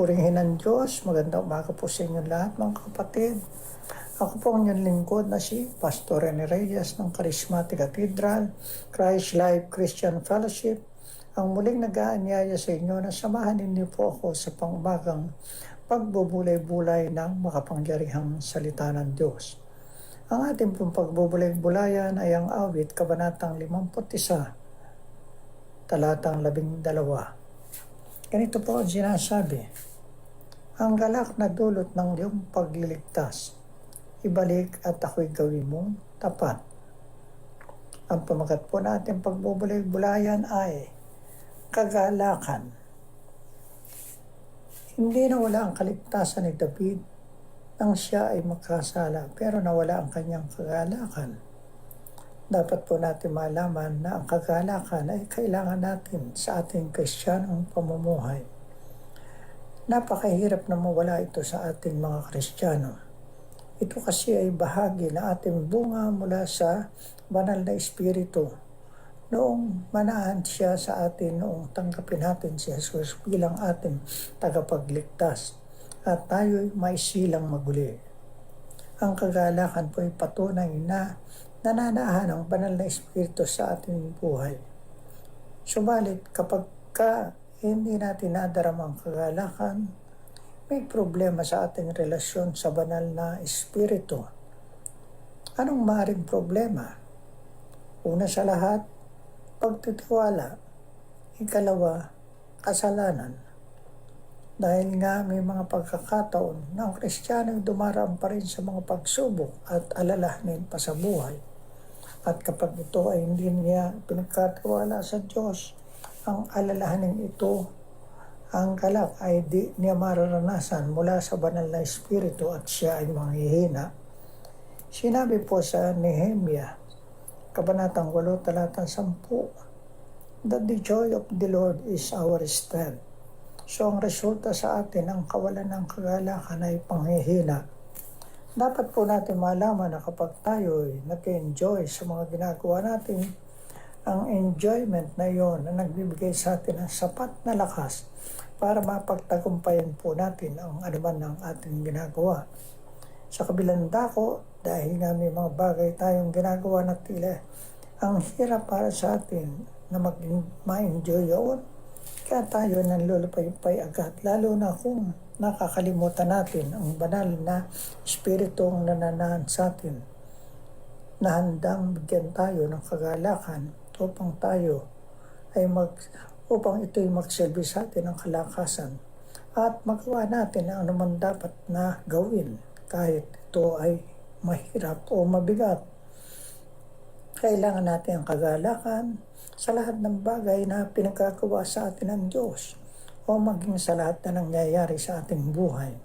ng Diyos, magandang umaga po sa inyo lahat mga kapatid. Ako po ang inyong lingkod na si Pastor Rene Reyes ng Charismatic Cathedral, Christ Life Christian Fellowship. Ang muling nag-aanyaya sa inyo na samahan ninyo po ako sa pangumagang pagbubulay-bulay ng makapangyarihang salita ng Diyos. Ang ating pong pagbubulay-bulayan ay ang awit kabanatang 51, talatang 12. Ganito po ang sinasabi, ang galak na dulot ng iyong pagliligtas, ibalik at ako'y gawin mong tapat. Ang pamagat po natin pagbubulay-bulayan ay kagalakan. Hindi na wala ang kaligtasan ni David nang siya ay makasala pero nawala ang kanyang kagalakan dapat po natin malaman na ang kagalakan ay kailangan natin sa ating kristyanong pamumuhay. Napakahirap na mawala ito sa ating mga kristyano. Ito kasi ay bahagi na ating bunga mula sa banal na espiritu. Noong manaan siya sa atin, noong tanggapin natin si Jesus bilang ating tagapagligtas at tayo'y may silang maguli. Ang kagalakan po ay patunay na nananahan ang banal na espiritu sa ating buhay. Subalit kapag ka hindi natin nadarama ang kagalakan, may problema sa ating relasyon sa banal na espiritu. Anong maring problema? Una sa lahat, pagtitiwala. Ikalawa, kasalanan. Dahil nga may mga pagkakataon na ang Kristiyano dumaraan pa rin sa mga pagsubok at alalahanin pa sa buhay at kapag ito ay hindi niya pinagkatiwala sa Diyos, ang alalahanin ito, ang galak ay di niya mararanasan mula sa banal na espiritu at siya ay manghihina. Sinabi po sa Nehemia, Kabanatang 8, talatang 10, that the joy of the Lord is our strength. So ang resulta sa atin, ang kawalan ng kagalakan ay panghihina dapat po natin malaman na kapag tayo ay nag-enjoy sa mga ginagawa natin, ang enjoyment na yon na nagbibigay sa atin ng sapat na lakas para mapagtagumpayan po natin ang anuman ng ating ginagawa. Sa kabilang dako, dahil nga may mga bagay tayong ginagawa na tila, ang hirap para sa atin na mag-enjoy yun, kaya tayo nanlulupay-pay agad, lalo na kung nakakalimutan natin ang banal na espiritu ang nananahan sa atin na handang bigyan tayo ng kagalakan upang tayo ay mag upang ito'y magsilbi sa atin ng kalakasan at magawa natin ang anuman dapat na gawin kahit ito ay mahirap o mabigat. Kailangan natin ang kagalakan sa lahat ng bagay na pinagkagawa sa atin ng Diyos o maging sa lahat na nangyayari sa ating buhay.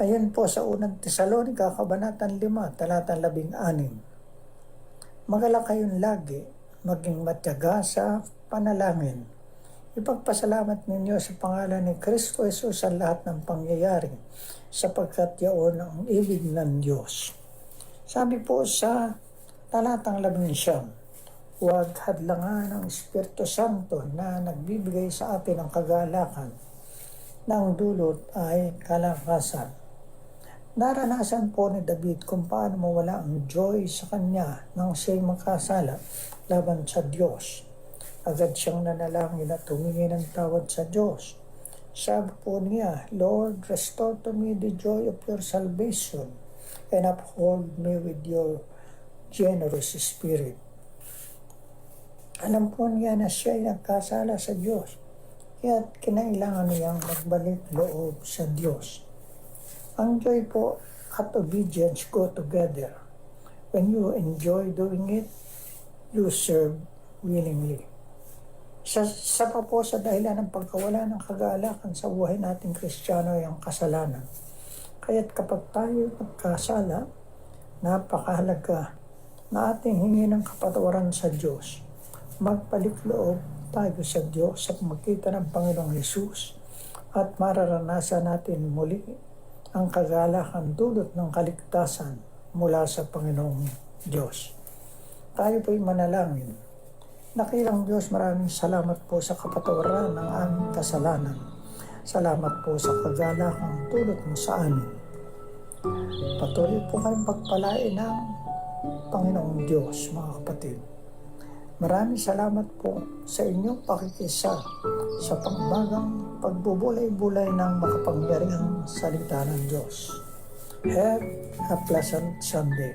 Ayon po sa unang Tesalonika, Kabanatan 5, talatang 16. Magala kayong lagi, maging matyaga sa panalangin. Ipagpasalamat ninyo sa pangalan ni Kristo Jesus sa lahat ng pangyayari, sapagkat yaon ang ibig ng Diyos. Sabi po sa talatang 11, Huwag hadlangan ang Espiritu Santo na nagbibigay sa atin ng kagalakan na ang dulot ay kalakasan. Naranasan po ni David kung paano mawala ang joy sa kanya nang siya'y makasala laban sa Diyos. Agad siyang nanalangin at humingi ng tawad sa Diyos. Sabi po niya, Lord, restore to me the joy of your salvation and uphold me with your generous spirit. Alam po niya na siya ay nagkasala sa Diyos. Kaya kinailangan niyang magbalik loob sa Diyos. Ang joy po at obedience go together. When you enjoy doing it, you serve willingly. Sa, sa pa po sa dahilan ng pagkawala ng kagalakan sa buhay nating Kristiyano ay ang kasalanan. Kaya't kapag tayo nagkasala, napakahalaga na ating hingi ng kapatawaran sa Diyos magpalik loob tayo sa Diyos sa pagkita ng Panginoong Yesus at mararanasan natin muli ang kagalakan dulot ng kaligtasan mula sa Panginoong Diyos. Tayo po'y manalangin. Nakilang Diyos, maraming salamat po sa kapatawaran ng aming kasalanan. Salamat po sa kagalakang tulot mo sa amin. Patuloy po kayong pagpalain ng Panginoong Diyos, mga kapatid. Maraming salamat po sa inyong pakikisa sa pangbagang pagbubulay-bulay ng makapangyarihang salita ng Diyos. Have a pleasant Sunday.